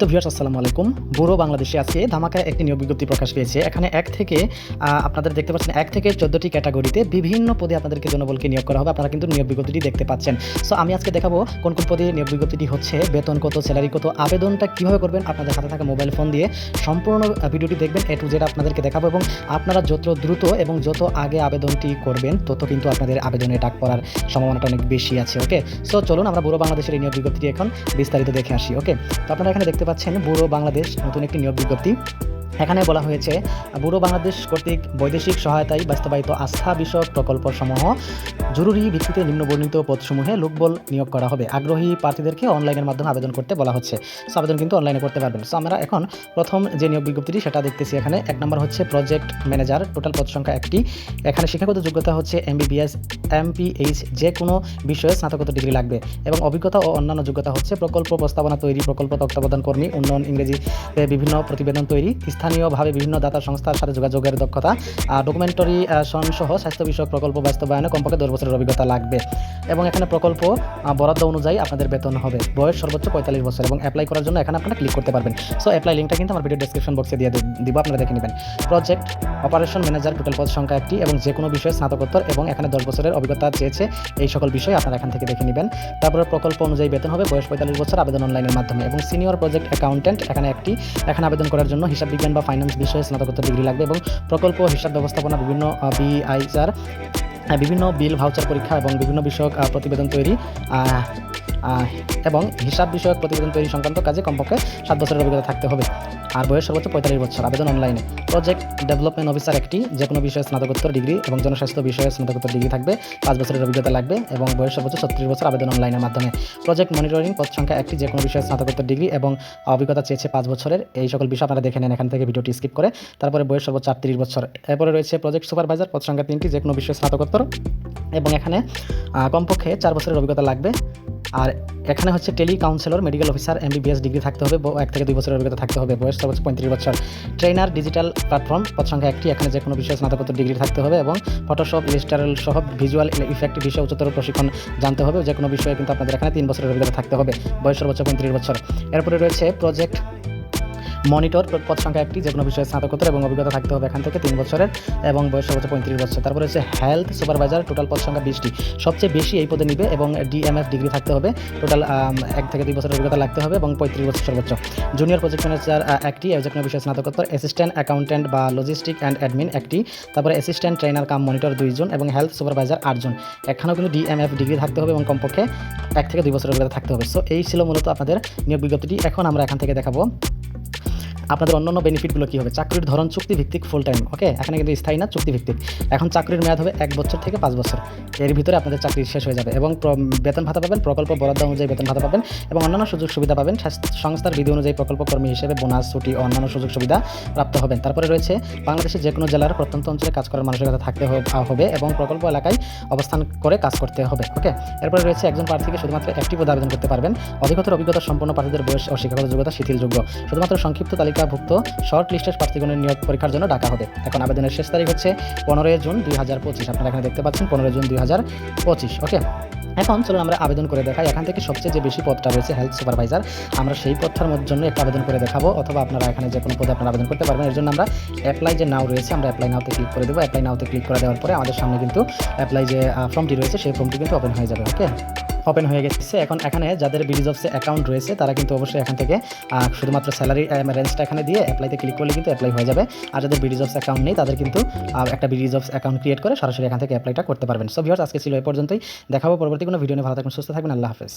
তো ভিউয়ার্স আসসালামু আলাইকুম। বুড়ো বাংলাদেশে আজকে ধামাকা একটি নিয়োগ বিজ্ঞপ্তি প্রকাশ পেয়েছে। এখানে এক থেকে আপনাদের দেখতে পাচ্ছেন, এক থেকে চোদ্দটি ক্যাটাগরিতে বিভিন্ন পদে আপনাদেরকে জনবলকে নিয়োগ করা হবে। আপনারা কিন্তু নিয়োগ বিজ্ঞপ্তিটি দেখতে পাচ্ছেন। সো আমি আজকে দেখাবো কোন কোন পদে নিয়োগ বিজ্ঞপ্তিটি হচ্ছে, বেতন কত স্যালারি কত, আবেদনটা কীভাবে করবেন আপনাদের হাতে থাকা মোবাইল ফোন দিয়ে। সম্পূর্ণ ভিডিওটি দেখবেন, এ টু জেড আপনাদেরকে দেখাবো এবং আপনারা যত দ্রুত এবং যত আগে আবেদনটি করবেন, তত কিন্তু আপনাদের আবেদনে ডাক পড়ার সম্ভাবনাটা অনেক বেশি আছে ওকে সো চলুন আমরা বুড়ো বাংলাদেশের এই নিয়োগ বিজ্ঞপ্তিটি এখন বিস্তারিত দেখে আসি ওকে তো আপনারা এখানে দেখতে পাচ্ছেন বুড়ো বাংলাদেশ নতুন একটি নিয়োগ বিজ্ঞপ্তি। এখানে বলা হয়েছে বুড়ো বাংলাদেশ কর্তৃক বৈদেশিক সহায়তায় বাস্তবায়িত আস্থা বিষয়ক প্রকল্পসমূহ জরুরি ভিত্তিতে নিম্নবর্ণিত পদসমূহে লোকবল নিয়োগ করা হবে। আগ্রহী প্রার্থীদেরকে অনলাইনের মাধ্যমে আবেদন করতে বলা হচ্ছে। সো আবেদন কিন্তু অনলাইনে করতে পারবেন। সো আমরা এখন প্রথম যে নিয়োগ বিজ্ঞপ্তিটি সেটা দেখতেছি এখানে। এক নম্বর হচ্ছে প্রজেক্ট ম্যানেজার টোটাল পদ সংখ্যা একটি। এখানে শিক্ষাগত যোগ্যতা হচ্ছে এমবিবিএস এমপিএইচ যে কোনো বিষয়ে স্নাতকোত্তর ডিগ্রি লাগবে। এবং অভিজ্ঞতা ও অন্যান্য যোগ্যতা হচ্ছে প্রকল্প প্রস্তাবনা তৈরি, প্রকল্প তত্ত্বাবধান কর্মী, উন্নয়ন ইংরেজিতে বিভিন্ন প্রতিবেদন তৈরি স্থানীয়ভাবে বিভিন্ন দাতা সংস্থার সাথে যোগাযোগের দক্ষতা ডকুমেন্টারি সহ স্বাস্থ্য বিষয়ক প্রকল্প বাস্তবায়নে কমপক্ষে দশ বছরের অভিজ্ঞতা লাগবে। এবং এখানে প্রকল্প বরাদ্দ অনুযায়ী আপনাদের বেতন হবে। বয়স সর্বোচ্চ পঁয়তাল্লিশ বছর এবং অ্যাপ্লাই করার জন্য এখানে আপনারা ক্লিক করতে পারবেন। সো অ্যাপ্লাই লিঙ্কটা কিন্তু আমার ভিডিও ডেসক্রিপশন বক্সে দিয়ে দিব, আপনারা দেখে নেবেন। প্রজেক্ট অপারেশন ম্যানেজার টোটাল পদ সংখ্যা একটি এবং যে কোনো বিষয়ে স্নাতকোত্তর এবং এখানে দশ বছরের অভিজ্ঞতা চেয়েছে এই সকল বিষয় আপনারা এখান থেকে দেখে নেবেন। তারপরে প্রকল্প অনুযায়ী বেতন হবে, বয়স পঁয়তাল্লিশ বছর, আবেদন অনলাইনের মাধ্যমে এবং সিনিয়র প্রজেক্ট অ্যাকাউন্টেন্ট এখানে একটি, এখানে আবেদন করার জন্য হিসাব বিজ্ঞান বা ফাইন্যান্স বিষয়ে স্নাতকোত্তর ডিগ্রি লাগবে এবং প্রকল্প, হিসাব ব্যবস্থাপনা, বিভিন্ন বিআইচার বিভিন্ন বিল ভাউচার পরীক্ষা এবং বিভিন্ন বিষয়ক প্রতিবেদন তৈরি এবং হিসাব বিষয়ক প্রতিবেদন তৈরি সংক্রান্ত কাজে কমপক্ষে সাত বছরের অভিজ্ঞতা থাকতে হবে। আর বয়স সর্বোচ্চ পঁয়তাল্লিশ বছর। আবেদন অনলাইনে প্রজেক্ট ডেভেলপমেন্ট অফিসার একটি যে কোনো বিষয়ে স্নাতকোত্তর ডিগ্রি এবং জনস্বাস্থ্য বিষয়ে স্নাতকোত্তর ডিগ্রি থাকবে, পাঁচ বছরের অভিজ্ঞতা লাগবে এবং বয়স সর্বোচ্চ ছত্রিশ বছর আবেদন অনলাইনের মাধ্যমে। প্রজেক্ট মনিটরিং পদ সংখ্যা একটি যে কোনো বিষয়ে স্নাতকোত্তর ডিগ্রি এবং অভিজ্ঞতা চেয়েছে পাঁচ বছরের। এই সকল বিষয় আপনারা দেখে নেন এখান থেকে ভিডিওটি স্কিপ করে। তারপরে বয়স সর্বোচ্চ আটত্রিশ বছর। এরপরে রয়েছে প্রজেক্ট সুপারভাইজার পদ সংখ্যা তিনটি যে কোনো বিষয়ে স্নাতকোত্তর। এবং এখানে কমপক্ষে চার বছরের অভিজ্ঞতা লাগবে। আর এখানে হচ্ছে tele counsellor medical officer MBBS degree থাকতে হবে এক থেকে দুই বছরের অভিজ্ঞতা থাকতে হবে। বয়স সর্বোচ্চ পঁয়ত্রিশ বছর। ট্রেনার ডিজিটাল প্ল্যাটফর্ম পদ সংখ্যা একটি। এখানে যে কোনো বিষয়ে স্নাতকোত্তর ডিগ্রি থাকতে হবে এবং ফটোশপ ইলিস্টারেল সহ ভিজুয়াল ইফেক্ট বিষয়ে উচ্চতর প্রশিক্ষণ জানতে হবে। যে কোনো বিষয়ে কিন্তু আপনাদের এখানে তিন বছরের অভিজ্ঞতা থাকতে হবে। বয়স সর্বোচ্চ পঁয়ত্রিশ বছর। এরপরে রয়েছে প্রজেক্ট মনিটর পদ সংখ্যা একটি যে কোনো বিষয়ে স্নাতকোত্তর এবং অভিজ্ঞতা থাকতে হবে এখান থেকে তিন বছরের, এবং বয়স সর্বোচ্চ পঁয়ত্রিশ বছর। তারপরে হচ্ছে হেলথ সুপারভাইজার টোটাল পদ সংখ্যা বিশটি। সবচেয়ে বেশি এই পদে নিবে এবং ডিএমএফ ডিগ্রি থাকতে হবে। টোটাল এক থেকে দুই বছরের অভিজ্ঞতা লাগতে হবে এবং পঁয়ত্রিশ বছর সর্বোচ্চ। জুনিয়র প্রজেক্ট ম্যানেজার একটি যে কোনো বিষয়ে স্নাতকোত্তর অ্যাসিস্ট্যান্ট অ্যাকাউন্ট্যান্ট বা লজিস্টিক অ্যান্ড অ্যাডমিন একটি। তারপরে অ্যাসিস্ট্যান্ট ট্রেনার কাম মনিটর দুইজন এবং হেলথ সুপারভাইজার আটজন। এখানেও কিন্তু ডিএমএফ ডিগ্রি থাকতে হবে এবং কমপক্ষে এক থেকে দুই বছরের অভিজ্ঞতা থাকতে হবে। সো এই ছিল মূলত আপনাদের নিয়োগ বিজ্ঞপ্তিটি। এখন আমরা এখান থেকে দেখাবো আপনাদের অন্যান্য বেনিফিটগুলো কী হবে? চাকরির ধরন, চুক্তিভিত্তিক ফুল টাইম ওকে এখানে কিন্তু স্থায়ী না, চুক্তিভিত্তিক। এখন চাকরির মেয়াদ হবে এক বছর থেকে পাঁচ বছর। এর ভিতরে আপনাদের চাকরি শেষ হয়ে যাবে এবং বেতন ভাতা পাবেন, প্রকল্প বরাদ্দ অনুযায়ী বেতন ভাতা পাবেন এবং অন্যান্য সুযোগ সুবিধা পাবেন। সংস্থার বিধি অনুযায়ী প্রকল্প কর্মী হিসেবে বোনাস, ছুটি ও অন্যান্য সুযোগ সুবিধা প্রাপ্ত হবেন। তারপরে রয়েছে বাংলাদেশের যে কোনো জেলার প্রত্যন্ত অঞ্চলে কাজ করার মানসিকতা থাকতে হবে এবং প্রকল্প এলাকায় অবস্থান করে কাজ করতে হবে ওকে এরপরে রয়েছে একজন প্রার্থীকে শুধুমাত্র একটি পদে আবেদন করতে পারবেন। অধিকতর অভিজ্ঞতা সম্পন্ন প্রার্থীদের বয়স ও শিক্ষাগত যোগ্যতা শিথিলযোগ্য। শুধুমাত্র সংক্ষিপ্ত তালিকাভুক্ত শর্ট লিস্টের প্রার্থীগণের নিয়োগ পরীক্ষার জন্য ডাকা হবে। এখন আবেদনের শেষ তারিখ হচ্ছে পনেরোই জুন দুই হাজার পঁচিশ। আপনারা এখানে দেখতে পাচ্ছেন পনেরোই জুন দুই হাজার পঁচিশ, ওকে? এখন চলুন আমরা আবেদন করে দেখাই। এখান থেকে সবচেয়ে যে বেশি পদটা রয়েছে হেলথ সুপারভাইজার, আমরা সেই পদটার মধ্যে জন্য একটা আবেদন করে দেখাবো, অথবা আপনারা এখানে যে কোনো পদে আপনারা আবেদন করতে পারবেন। এর জন্য আমরা অ্যাপ্লাই যে নাও রয়েছে, আমরা অ্যাপ্লাই নাওতে ক্লিক করে দেবো। অ্যাপ্লাই নাওতে ক্লিক করে দেওয়ার পরে আমাদের সামনে কিন্তু অ্যাপ্লাই যে ফর্মটি রয়েছে, সেই ফর্মটি কিন্তু ওপেন হয়ে যাবে, ওকে? ওপেন হয়ে গেছে। এখন এখানে যাদের বিডি জবসে অ্যাকাউন্ট রয়েছে, তারা কিন্তু অবশ্যই এখান থেকে শুধুমাত্র স্যালারি রেঞ্জটা এখানে দিয়ে অ্যাপ্লাইতে ক্লিক করলে কিন্তু অ্যাপ্লাই হয়ে যাবে। আর যাদের বিডি জবস অ্যাকাউন্ট নেই, তাদের কিন্তু একটা বিডি জবস অ্যাকাউন্ট ক্রিয়েট করে সরাসরি এখান থেকে অ্যাপ্লাইটা করতে পারবেন। সো ভিউয়ার্স আজকে ছিল এই পর্যন্তই। দেখাবো পরবর্তী কোনো ভিডিও নিয়ে। ভালো থাকবেন, সুস্থ থাকবেন। আল্লাহ হাফেজ।